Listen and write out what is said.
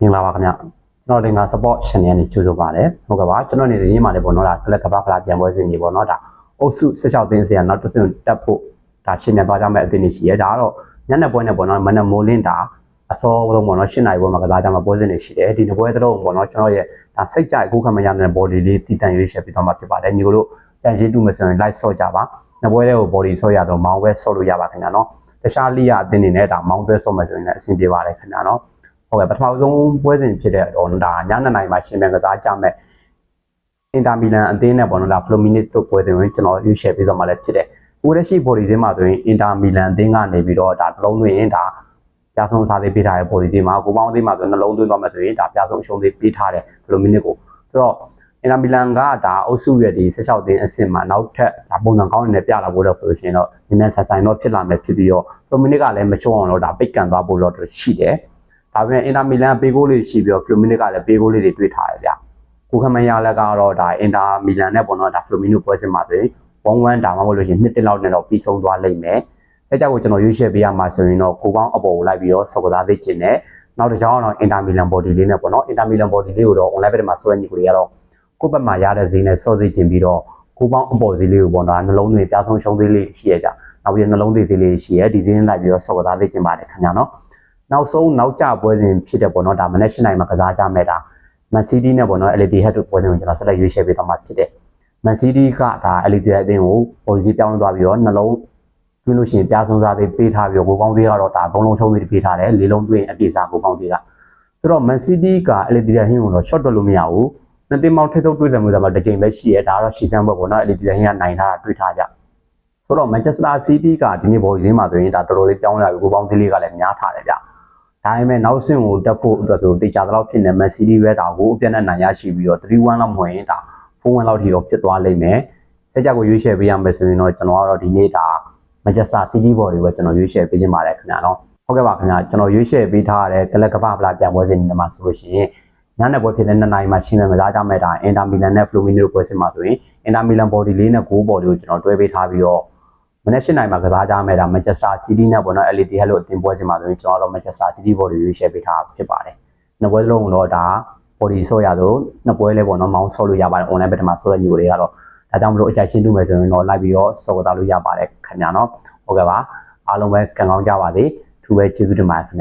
မင်္ဂလာပါခင်ဗျကျွန်တော်တင်က support channel နဲ့ကြိုဆိုပါတယ်ဟုတ်ကဲ့ပါကျွန်တော်နေရင်းမှာလည်းပေါ့နော်ဒါကလပ်ကပတ်ဖလားပြန်ပွဲစဉ်ကြီးပေါ့နော်ဒါအုပ်စု16တင်းစီကနောက်တစ်ဆင့်တက်ဖို့ဒါရှင်းပြသွားကြမယ့်အသင်းတွေရှိရဲဒါကတော့ညနေပွဲနဲ့ပေါ့နော်မနက်မိုးလင်းတာအစောဆုံးပေါ့နော်8နာရီပွဲမှာကစားကြမှာပွဲစဉ်တွေရှိတယ်ဒီနေ့ပွဲတော့ပေါ့နော်ကျွန်တော်ရဲ့ဒါစိတ်ကြိုက်ကိုခံမရတဲ့ body လေးတည်တံ့ရွေးချယ်ပြီးတော့မှဖြစ်ပါတယ်ညီကိုတို့ကြံရည်တူမယ်ဆိုရင် live ဆော့ကြပါနှစ်ပွဲလေးကို body ဆော့ရတော့မောင်းပဲဆော့လို့ရပါခင်ဗျာနော်တခြားလိရအသင်းတွေနဲ့ဒါမောင်းတွဲဆော့မယ်ဆိုရင်လည်းအဆင်ပြေပါတယ်ခင်ဗျာနော် ဟုတ်ကဲ့ပထမဆုံးပွဲစဉ်ဖြစ်တဲ့တော့ဒါညနေနိုင်မှာရှင်မြန်ကစားကြမဲ့အင်တာမီလန်အသင်းနဲ့ပေါ့နော်ဒါဖလိုမီနစ်တို့ပွဲစဉ်ကိုကျွန်တော်ရွေးချယ်ပြီးတော့မှလည်းဖြစ်တယ်။ကိုရရှိဘော်ဒီသင်းမှာဆိုရင်အင်တာမီလန်အသင်းကနေပြီးတော့ဒါတစ်လုံးသွင်းရင်ဒါပြဆုံးစားသေးပေးထားတဲ့ဘော်ဒီသင်းမှာကိုပေါင်းသင်းမှာဆိုနှလုံးသွင်းသွားမှဆိုရင်ဒါပြဆုံးအရှုံးသေးပေးထားတယ်ဖလိုမီနစ်ကိုဆိုတော့အင်တာမီလန်ကဒါအုပ်စုရဲ့ဒီ16သင်းအဆင့်မှာနောက်ထပ်ဒါပုံစံကောင်းနေနဲ့ပြလာဖို့တော့ဆိုလို့ရှိရင်တော့နည်းနည်းဆက်ဆိုင်တော့ဖြစ်လာမယ်ဖြစ်ပြီးတော့ဖလိုမီနစ်ကလည်းမချုံအောင်တော့ဒါပိတ်ကန်သွားဖို့တော့ရှိတယ်။ ဒါပေမဲ့အင်တာမီလန်ပေးကိုလေးရှိပြီးတော့ဖလိုမီနစ်ကလည်းပေးကိုလေးတွေတွေ့ထားတယ်ဗျ။ကိုခမန်ရလက်ကတော့ဒါအင်တာမီလန်နဲ့ပေါ့နော်ဒါဖလိုမီနိုပွဲစဉ်မှာဆိုရင်1-1ဒါမှမဟုတ်လို့ရှိရင်2-1လောက်နဲ့တော့ပြီးဆုံးသွားလိမ့်မယ်။စက်ကြောက်ကိုကျွန်တော်ရွေးချယ်ပေးရမှာဆိုရင်တော့ကိုပေါင်းအပေါ်ကိုလိုက်ပြီးတော့စော်ကစားသိချင်တယ်။နောက်တစ်ကြောင်းကတော့အင်တာမီလန်ဘော်ဒီလေးနဲ့ပေါ့နော်အင်တာမီလန်ဘော်ဒီလေးကိုတော့ online ဘက်မှာဆွဲညီကိုတွေကတော့ကိုယ့်ဘက်မှာရတဲ့ဈေးနဲ့စော်သိချင်ပြီးတော့ကိုပေါင်းအပေါ်ဈေးလေးကိုပေါ့နော်နှလုံးသွင်းပြဆုံးရှုံးသေးလေးရှိရကြ။နောက်ပြီးနှလုံးသွင်းသေးလေးရှိရဒီဈေးနဲ့လိုက်ပြီးတော့စော်ကစားသိချင်ပါတယ်ခင်ဗျာနော်။ နောက်ဆုံးနောက်ကျပွဲစဉ်ဖြစ်တဲ့ပေါ့နော်ဒါမနေ့၈နိုင်မှာကစားကြမဲ့ဒါမန်စီးတီးနဲ့ပေါ့နော် LED head ပွဲစဉ်ကိုကျွန်တော်ဆက်လက်ရွေးချယ်ပေးသွားမှာဖြစ်တယ်မန်စီးတီးကဒါ LED အသင်းကိုပေါ်စီပြောင်းသွားပြီးတော့နှလုံးတွင်းလို့ရှိရင်ပြားဆုံးစားသေးပေးထားပြီးတော့ကိုကောင်းသေးကတော့ဒါသုံးလုံးချုံးသေးပေးထားတယ်လေးလုံးတွင်းအပြည့်စားကိုကောင်းသေးကဆိုတော့မန်စီးတီးက LED ဟင်းကိုတော့ short တွက်လို့မရဘူးနှစ်သိန်းမောင်းထိထုတ်တွေးတယ်မျိုးတွေမှာတစ်ချိန်ပဲရှိရဲဒါကတော့ရှီဆန်ဘက်ပေါ့နော် LED ဟင်းကနိုင်ထားတာတွေးထားကြဆိုတော့ Manchester City ကဒီနေ့ပေါ်ရင်းမှာဆိုရင်ဒါတော်တော်လေးပြောင်းလာပြီကိုကောင်းသေးလေးကလည်းများထားတယ်ဗျ ဒါပေမဲ့နောက်ဆင့်ကိုတက်ဖို့အတွက်ဆိုတေချာတော့ဖြစ်နေမက်ဆီဒီပဲဒါကိုအပြတ်နဲ့နိုင်ရရှိပြီးတော့3-1လောက်မဝင်ရင်ဒါ4-1လောက်ထိတော့ဖြစ်သွားလိမ့်မယ်။စက်ကြကိုရွေးချယ်ပေးရမယ်ဆိုရင်တော့ကျွန်တော်ကတော့ဒီနေ့ဒါမန်ချက်စတာစီးတီးဘော်တွေပဲကျွန်တော်ရွေးချယ်ပေးခြင်းပါတယ်ခင်ဗျာနော်။ဟုတ်ကဲ့ပါခင်ဗျာကျွန်တော်ရွေးချယ်ပေးထားတဲ့ကလပ်ကပ္ပလာပြန်ပွဲစဉ်ဒီမှာဆိုလို့ရှိရင်ညနေပွဲဖြစ်တဲ့2နိုင်မှာရှင်းမယ်မစားကြမဲ့ဒါအင်တာမီလန်နဲ့ဖလိုမီနိုပွဲစဉ်မှာဆိုရင်အင်တာမီလန်ဘော်ဒီလေးနဲ့ဂိုးဘော်ဒီကိုကျွန်တော်တွဲပေးထားပြီးတော့ မနေ့၈နိုင်မှာကစားကြမဲ့ဒါ Manchester City နဲ့ပေါ့နော် LED Hello အသင်းပွဲစဉ်မှာဆိုရင်ကျွန်တော်တို့ Manchester City ဘော်ဒီရွေးချယ်ပေးထားဖြစ်ပါတယ်။နှစ်ပွဲစလုံးတော့ဒါ body ဆော့ရသလိုနှစ်ပွဲလေးပေါ့နော်မောင်းဆော့လို့ရပါတယ် online ဘက်မှာဆော့ရညီကိုတွေကတော့ဒါကြောင့်မလို့အကြိုက်ရှင်းတူမယ်ဆိုရင်တော့လိုက်ပြီးတော့ဆော့ကစားလို့ရပါတယ်ခင်ဗျာနော်။ဟုတ်ကဲ့ပါအားလုံးပဲကံကောင်းကြပါစေ။ထူပဲကျေးဇူးတင်ပါတယ်ခင်ဗျာ